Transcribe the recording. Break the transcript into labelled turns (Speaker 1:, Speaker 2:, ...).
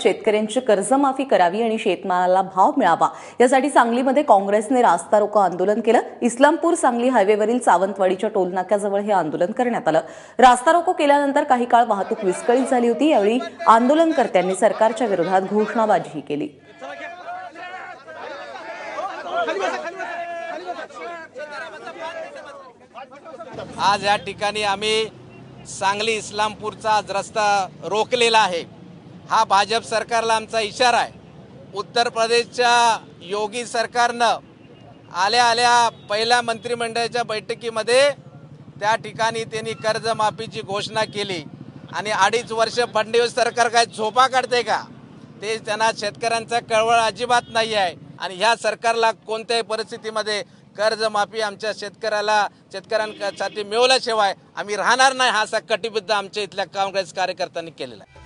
Speaker 1: शेतकऱ्यांची कर्जमाफी करावी आणि शेतमालाला भाव मिळावा. यासाठी सांगलीमध्ये काँग्रेसने रास्ता रोको आंदोलन केलं. इस्लामपूर सांगली हायवेवरील सावंतवाडीच्या टोलनाक्याजवळ हे आंदोलन करण्यात आलं. रास्ता रोको केल्यानंतर काही काळ वाहतूक विस्कळीत झाली होती. यावेळी आंदोलनकर्त्यांनी सरकारच्या विरोधात घोषणाबाजीही केली.
Speaker 2: आज या ठिकाणी आम्ही सांगली इस्लामपूरचा आज रस्ता रोखलेला आहे. हा भाजप सरकारला आमचा इशारा आहे. उत्तर प्रदेशच्या योगी सरकारनं आल्या आल्या पहिल्या मंत्रिमंडळाच्या बैठकीमध्ये त्या ठिकाणी त्यांनी कर्जमाफीची घोषणा केली. आणि अडीच वर्ष फडणवीस सरकार काय झोपा काढते का? ते त्यांना शेतकऱ्यांचा कळवळ अजिबात नाही आहे. आणि ह्या सरकारला कोणत्याही परिस्थितीमध्ये कर्जमाफी आमच्या शेतकऱ्याला शेतकऱ्यांसाठी मिळवल्याशिवाय आम्ही राहणार नाही हा असा कटिबद्ध आमच्या इथल्या काँग्रेस कार्यकर्त्यांनी केलेला आहे.